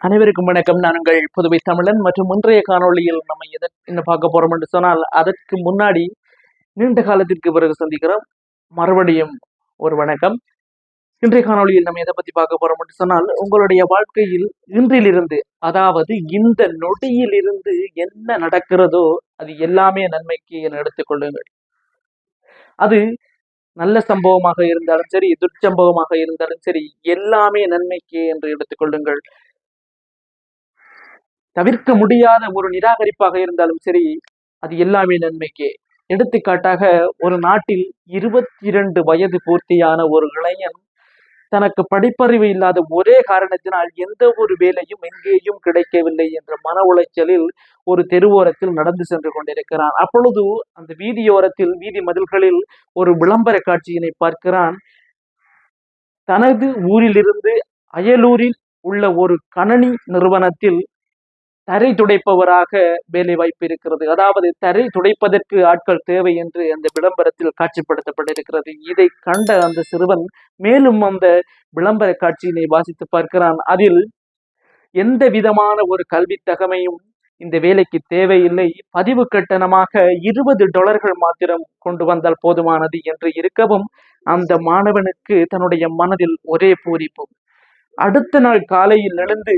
அனைவருக்கும் வணக்கம். நாங்கள் புதுவை தமிழன் மற்றும் இன்றைய காணொளியில் நம்ம எதை என்ன பார்க்க போறோம் என்று சொன்னால் அதற்கு முன்னாடி நீண்ட காலத்திற்கு பிறகு சந்திக்கிறோம். மறுபடியும் ஒரு வணக்கம். இன்றைய காணொளியில் நம்ம எதை பத்தி பார்க்க போறோம் என்று சொன்னால் உங்களுடைய வாழ்க்கையில் இன்றிலிருந்து அதாவது இந்த நொடியிலிருந்து என்ன நடக்கிறதோ அது எல்லாமே நன்மைக்கு என எடுத்துக்கொள்ளுங்கள் அது நல்ல சம்பவமாக இருந்தாலும் சரி துர்ச்சம்பவமாக இருந்தாலும் சரி எல்லாமே நன்மைக்கு என்று எடுத்துக்கொள்ளுங்கள் தவிர்க்க முடியாத ஒரு நிராகரிப்பாக இருந்தாலும் சரி அது எல்லாமே நன்மைக்கே. எடுத்துக்காட்டாக ஒரு நாட்டில் இருபத்தி இரண்டு வயது பூர்த்தியான ஒரு இளைஞன் தனக்கு படிப்பறிவு இல்லாத ஒரே காரணத்தினால் எந்த ஒரு வேலையும் எங்கேயும் கிடைக்கவில்லை என்ற மன உளைச்சலில் ஒரு தெருவோரத்தில் நடந்து சென்று கொண்டிருக்கிறான். அப்பொழுது அந்த வீதியோரத்தில் வீதி மதில்களில் ஒரு விளம்பர காட்சியினை பார்க்கிறான். தனது ஊரிலிருந்து அயலூரில் உள்ள ஒரு கணனி நிறுவனத்தில் தரை துடைப்பவராக வேலை வாய்ப்பு இருக்கிறது. அதாவது தரை துடைப்பதற்கு ஆட்கள் தேவை என்று அந்த விளம்பரத்தில் காட்சிப்படுத்தப்பட்டிருக்கிறது. இதை கண்ட அந்த சிறுவன் மேலும் அந்த விளம்பர காட்சியினை வாசித்து பார்க்கிறான். அதில் எந்த விதமான ஒரு கல்வி தகமையும் இந்த வேலைக்கு தேவையில்லை. பதிவு கட்டணமாக இருபது டாலர்கள் மாத்திரம் கொண்டு வந்தால் போதுமானது என்று இருக்கவும் அந்த மாணவனுக்கு தன்னுடைய மனதில் ஒரே பூரிப்பு. அடுத்த நாள் காலையில் எழுந்து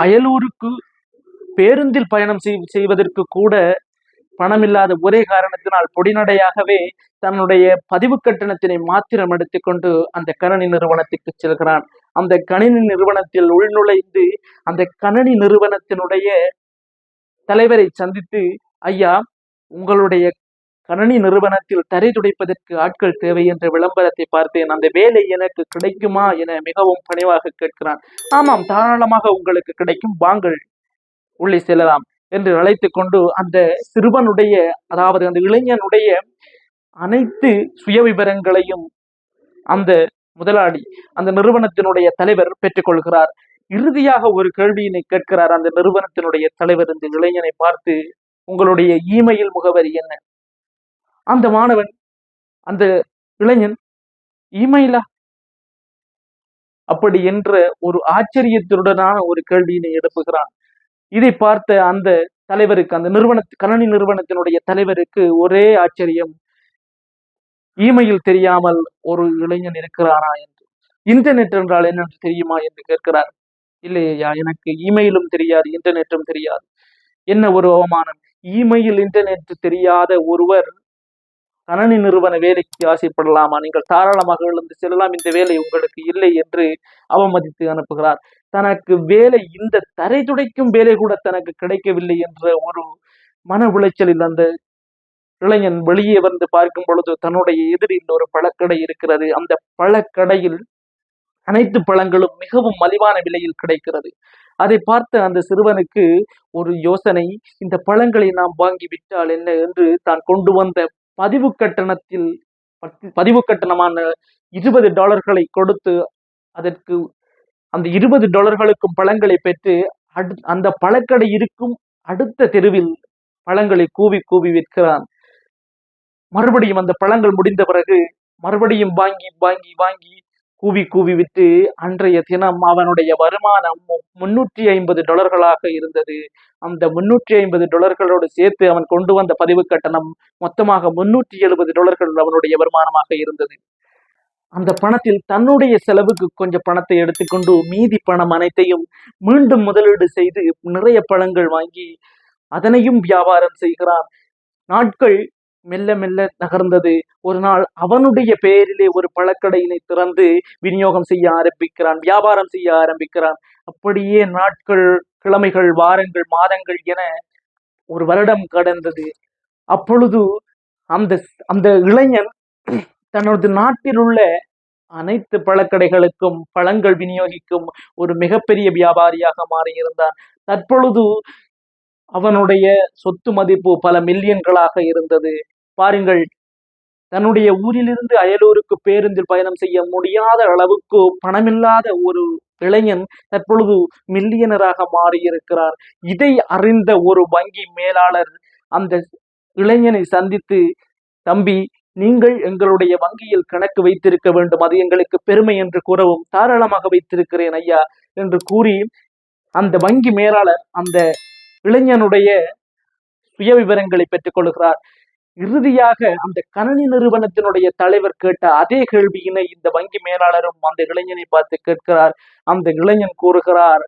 அயலூருக்கு பேருந்தில் பயணம் செய் செய்வதற்கு கூட பணமில்லாத ஒரே காரணத்தினால் பொடிநடையாகவே தன்னுடைய பதிவு கட்டணத்தினை மாத்திரம் எடுத்துக்கொண்டு அந்த கணனி நிறுவனத்துக்கு செல்கிறான். அந்த கணினி நிறுவனத்தில் உள்நுழைந்து அந்த கணனி நிறுவனத்தினுடைய தலைவரை சந்தித்து ஐயா உங்களுடைய கணனி நிறுவனத்தில் தரை துடைப்பதற்கு ஆட்கள் தேவை என்ற விளம்பரத்தை பார்த்தேன். அந்த வேலை எனக்கு கிடைக்குமா என மிகவும் பணிவாக கேட்கிறான். ஆமாம் தாராளமாக உங்களுக்கு கிடைக்கும். வாங்கள் உள்ளே செல்லலாம் என்று அழைத்து கொண்டு அந்த சிறுவனுடைய அதாவது அந்த இளைஞனுடைய அனைத்து சுய விவரங்களையும் அந்த முதலாளி அந்த நிறுவனத்தினுடைய தலைவர் பெற்றுக்கொள்கிறார். இறுதியாக ஒரு கேள்வியினை கேட்கிறார் அந்த நிறுவனத்தினுடைய தலைவர். இந்த இளைஞனை பார்த்து உங்களுடைய இமெயில் முகவரி என்ன? அந்த மாணவன் அந்த இளைஞன் இமெயிலா அப்படி என்ற ஒரு ஆச்சரியத்துடனான ஒரு கேள்வியினை எழுப்புகிறான். இதை பார்த்த அந்த தலைவருக்கு அந்த நிறுவன கணனி நிறுவனத்தினுடைய தலைவருக்கு ஒரே ஆச்சரியம் இமெயில் தெரியாமல் ஒரு இளைஞன் இருக்கிறானா என்று. இன்டர்நெட் என்றால் என்னென்று தெரியுமா என்று கேட்கிறார். இல்லையா எனக்கு இமெயிலும் தெரியாது இன்டர்நெட்டும் தெரியாது. என்ன ஒரு அவமானம்? இமெயில் இன்டர்நெட் தெரியாத ஒருவர் கணனி நிறுவன வேலைக்கு ஆசைப்படலாமா? நீங்கள் தாராளமாக எழுந்து செல்லலாம். இந்த வேலை உங்களுக்கு இல்லை என்று அவமதித்து அனுப்புகிறார். தனக்கு வேலை இந்த தரை துடைக்கும் வேலை கூட தனக்கு கிடைக்கவில்லை என்ற ஒரு மன உளைச்சலில் அந்த இளைஞன் வெளியே வந்து பார்க்கும் பொழுது தன்னுடைய எதிரில் ஒரு பழக்கடை இருக்கிறது. அந்த பழக்கடையில் அனைத்து பழங்களும் மிகவும் மலிவான விலையில் கிடைக்கிறது. அதை பார்த்த அந்த சிறுவனுக்கு ஒரு யோசனை இந்த பழங்களை நாம் வாங்கி விட்டால் என்ன என்று தான் கொண்டு வந்த பதிவு கட்டணத்தில் பதிவு கட்டணமான இருபது டாலர்களை கொடுத்து அதற்கு அந்த இருபது டாலர்களுக்கும் பழங்களை பெற்று அடு அந்த பழக்கடை இருக்கும் அடுத்த தெருவில் பழங்களை கூவி கூவி விற்கிறான். மறுபடியும் அந்த பழங்கள் முடிந்த பிறகு மறுபடியும் வாங்கி வாங்கி வாங்கி கூவி கூவி விட்டு அன்றைய தினம் அவனுடைய வருமானம் முன்னூற்றி ஐம்பது டாலர்களாக இருந்தது. அந்த முன்னூற்றி ஐம்பது டாலர்களோடு சேர்த்து அவன் கொண்டு வந்த பதிவு கட்டணம் மொத்தமாக முன்னூற்றி எழுபது டாலர்கள் அவனுடைய வருமானமாக இருந்தது. அந்த பணத்தில் தன்னுடைய செலவுக்கு கொஞ்சம் பணத்தை எடுத்துக்கொண்டு மீதி பணம் அனைத்தையும் மீண்டும் முதலீடு செய்து நிறைய பழங்கள் வாங்கி அதனையும் வியாபாரம் செய்கிறான். நாட்கள் மெல்ல மெல்ல நகர்ந்தது. ஒரு நாள் அவனுடைய பெயரிலே ஒரு பழக்கடையினை திறந்து விநியோகம் செய்ய ஆரம்பிக்கிறான் வியாபாரம் செய்ய ஆரம்பிக்கிறான். அப்படியே நாட்கள் கிழமைகள் வாரங்கள் மாதங்கள் என ஒரு வருடம் கடந்தது. அப்பொழுது அந்த அந்த இளைஞன் தனது நாட்டில் உள்ள அனைத்து பழக்கடைகளுக்கும் பழங்கள் விநியோகிக்கும் ஒரு மிகப்பெரிய வியாபாரியாக மாறியிருந்தான். தற்பொழுது அவனுடைய சொத்து மதிப்பு பல மில்லியன்களாக இருந்தது. பாருங்கள் தன்னுடைய ஊரிலிருந்து அயலூருக்கு பேருந்தில் பயணம் செய்ய முடியாத அளவுக்கு பணமில்லாத ஒரு இளைஞன் தற்பொழுது மில்லியனராக மாறியிருக்கிறார். இதை அறிந்த ஒரு வங்கி மேலாளர் அந்த இளைஞனை சந்தித்து தம்பி நீங்கள் எங்களுடைய வங்கியில் கணக்கு வைத்திருக்க வேண்டும். அது எங்களுக்கு பெருமை என்று கூறவும் தாராளமாக வைத்திருக்கிறேன் ஐயா என்று கூறி அந்த வங்கி மேலாளர் அந்த இளைஞனுடைய சுய விவரங்களை பெற்றுக் கொள்கிறார் இறுதியாக அந்த கணனி நிறுவனத்தினுடைய தலைவர் கேட்ட அதே கேள்வியினை இந்த வங்கி மேலாளரும் அந்த இளைஞனை பார்த்து கேட்கிறார். அந்த இளைஞன் கூறுகிறார்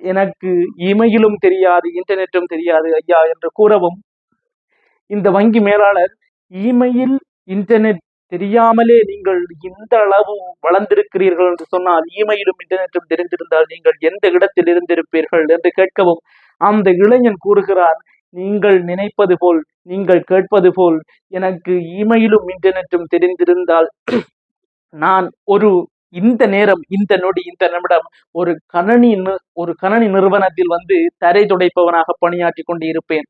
எனக்கு இமெயிலும் தெரியாது இன்டர்நெட்டும் தெரியாது ஐயா என்று கூறவும் இந்த வங்கி மேலாளர் இமெயில் இன்டர்நெட் தெரியாமலே நீங்கள் இந்த அளவு வளர்ந்திருக்கிறீர்கள் என்று சொன்னால் இமெயிலும் இன்டர்நெட்டும் தெரிந்திருந்தால் நீங்கள் எந்த இடத்தில் இருந்திருப்பீர்கள் என்று கேட்கவும் அந்த இளைஞன் கூறுகிறார் நீங்கள் நினைப்பது போல் நீங்கள் கேட்பது போல் எனக்கு இமெயிலும் இன்டர்நெட்டும் தெரிந்திருந்தால் நான் ஒரு இந்த நேரம் இந்த நொடி இந்த நிமிடம் ஒரு கணனி ஒரு கணனி நிறுவனத்தில் வந்து தரை துடைப்பவனாக பணியாற்றி கொண்டு இருப்பேன்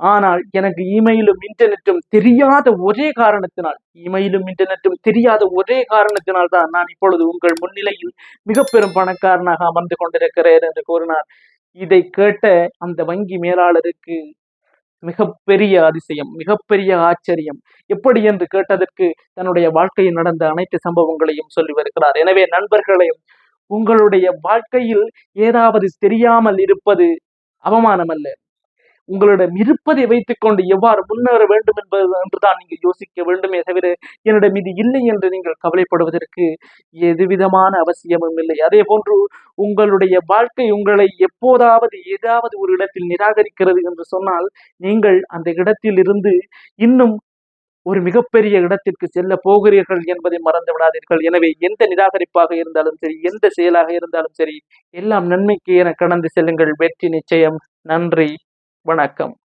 ஆனால் எனக்கு இமெயிலும் இன்டர்நெட்டும் தெரியாத ஒரே காரணத்தினால் இமெயிலும் இன்டர்நெட்டும் தெரியாத ஒரே காரணத்தினால் தான் நான் இப்பொழுது உங்கள் முன்னிலையில் மிக பெரும் பணக்காரனாக அமர்ந்து கொண்டிருக்கிறேன் என்று கூறினார். இதை கேட்ட அந்த வங்கி மேலாளருக்கு மிகப்பெரிய அதிசயம் மிகப்பெரிய ஆச்சரியம். எப்படி என்று கேட்டதற்கு தன்னுடைய வாழ்க்கையில் நடந்த அனைத்து சம்பவங்களையும் சொல்லி வருகிறார். எனவே நண்பர்களே உங்களுடைய வாழ்க்கையில் ஏதாவது தெரியாமல் இருப்பது அவமானம் அல்ல உங்களிடம் இருப்பதை வைத்துக்கொண்டு எவ்வாறு முன்னேற வேண்டும் என்பது என்றுதான் நீங்கள் யோசிக்க வேண்டுமே தவிர என்னிடம் இது இல்லை என்று நீங்கள் கவலைப்படுவதற்கு எதுவிதமான அவசியமும் இல்லை. அதே போன்று உங்களுடைய வாழ்க்கை உங்களை எப்போதாவது ஏதாவது ஒரு இடத்தில் நிராகரிக்கிறது என்று சொன்னால் நீங்கள் அந்த இடத்தில் இருந்து இன்னும் ஒரு மிகப்பெரிய இடத்திற்கு செல்ல போகிறீர்கள் என்பதை மறந்து விடாதீர்கள். எனவே எந்த நிராகரிப்பாக இருந்தாலும் சரி எந்த செயலாக இருந்தாலும் சரி எல்லாம் நன்மைக்கு என கடந்து செல்லுங்கள். வெற்றி நிச்சயம். நன்றி. வணக்கம்.